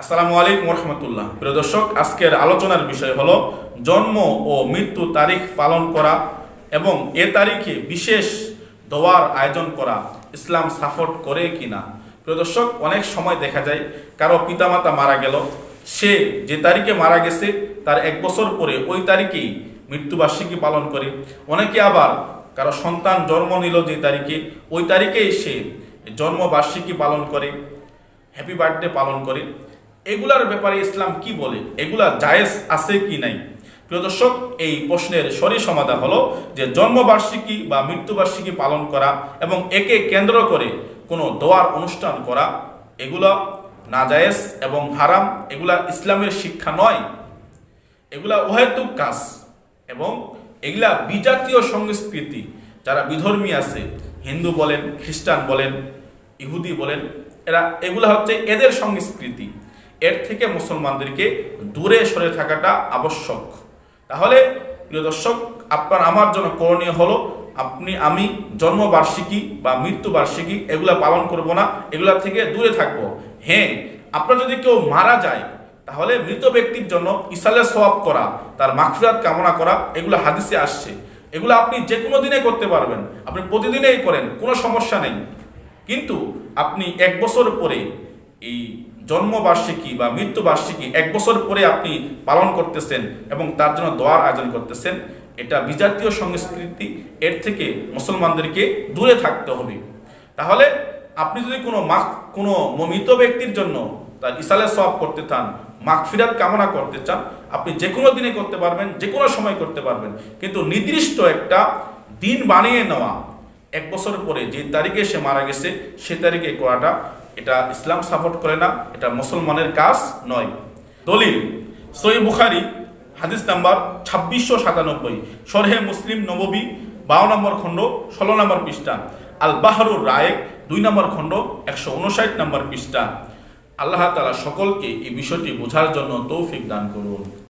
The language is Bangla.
আসসালামু আলাইকুম রহমতুল্লাহ প্রিয় দর্শক, আজকের আলোচনার বিষয় হলো জন্ম ও মৃত্যু তারিখ পালন করা এবং এ তারিখে বিশেষ দোয়ার আয়োজন করা, ইসলাম সাপোর্ট করে কিনা। প্রিয় দর্শক, অনেক সময় দেখা যায় কারও পিতামাতা মারা গেল, সে যে তারিখে মারা গেছে, তার এক বছর পরে ওই তারিখেই মৃত্যুবার্ষিকী পালন করে। অনেকে আবার কারও সন্তান জন্ম নিল যে তারিখে, ওই তারিখেই সে জন্মবার্ষিকী পালন করে, হ্যাপি বার্থডে পালন করে। এগুলার ব্যাপারে ইসলাম কি বলে? এগুলা জায়েজ আছে কি নাই? প্রিয় দর্শক, এই প্রশ্নের সরি সমাধান হলো যে জন্মবার্ষিকী বা মৃত্যুবার্ষিকী পালন করা এবং একে কেন্দ্র করে কোনো দোয়ার অনুষ্ঠান করা, এগুলা নাজায়েজ এবং হারাম, এগুলা ইসলামের শিক্ষা নয়। এগুলা অহেতুক কাজ এবং এগুলা বিজাতীয় সংস্কৃতি, যারা বিধর্মী আছে, হিন্দু বলেন, খ্রিস্টান বলেন, ইহুদি বলেন, এরা, এগুলা হচ্ছে এদের সংস্কৃতি। এর থেকে মুসলমানদেরকে দূরে সরে থাকাটা আবশ্যক। তাহলে, প্রিয় দর্শক, আপনার, আমার জন্য করণীয় হলো, আপনি, আমি জন্মবার্ষিকী বা মৃত্যুবার্ষিকী এগুলা পালন করব না, এগুলা থেকে দূরে থাকব। হ্যাঁ আপনার যদি কেউ মারা যায়, তাহলে মৃত ব্যক্তির জন্য ইসালে সওয়াব করা, তার মাগফিরাত কামনা করা, এগুলো হাদিসে আসছে। এগুলো আপনি যে কোনো দিনে করতে পারবেন, আপনি প্রতিদিনেই করেন, কোনো সমস্যা নেই। কিন্তু আপনি এক বছর পরে এই জন্মবার্ষিকী বা মৃত্যুবার্ষিকী এক বছর পরে আপনি পালন করতেছেন এবং তার জন্য দোয়ার আয়োজন করতেছেন, এটা বিজাতীয় সংস্কৃতি, এর থেকে মুসলমানদেরকে দূরে থাকতে হবে। তাহলে আপনি যদি কোনো মাক কোনো মমিত ব্যক্তির জন্য তার ইসালে সব করতে চান, মাগফিরাত কামনা করতে চান, আপনি যে কোনো দিনে করতে পারবেন যে কোনো সময় করতে পারবেন। কিন্তু নির্দিষ্ট একটা দিন বানিয়ে নেওয়া, এক বছর পরে যে তারিখে সে মারা গেছে, সে তারিখে করাটা এটা ইসলাম সাপোর্ট করে না, এটা মুসলমানের কাজ নয়। দলিল সই বুখারি, হাদিস নাম্বার ছাব্বিশশো সাতানব্বই সরহে মুসলিম নববী, বারো নম্বর খণ্ড, ষোলো নম্বর পৃষ্ঠা। আল বাহারুর রায়েক, দুই নম্বর খণ্ড, একশো উনষাট নম্বর পৃষ্ঠা। আল্লাহ তালা সকলকে এই বিষয়টি বোঝার জন্য তৌফিক দান করুন।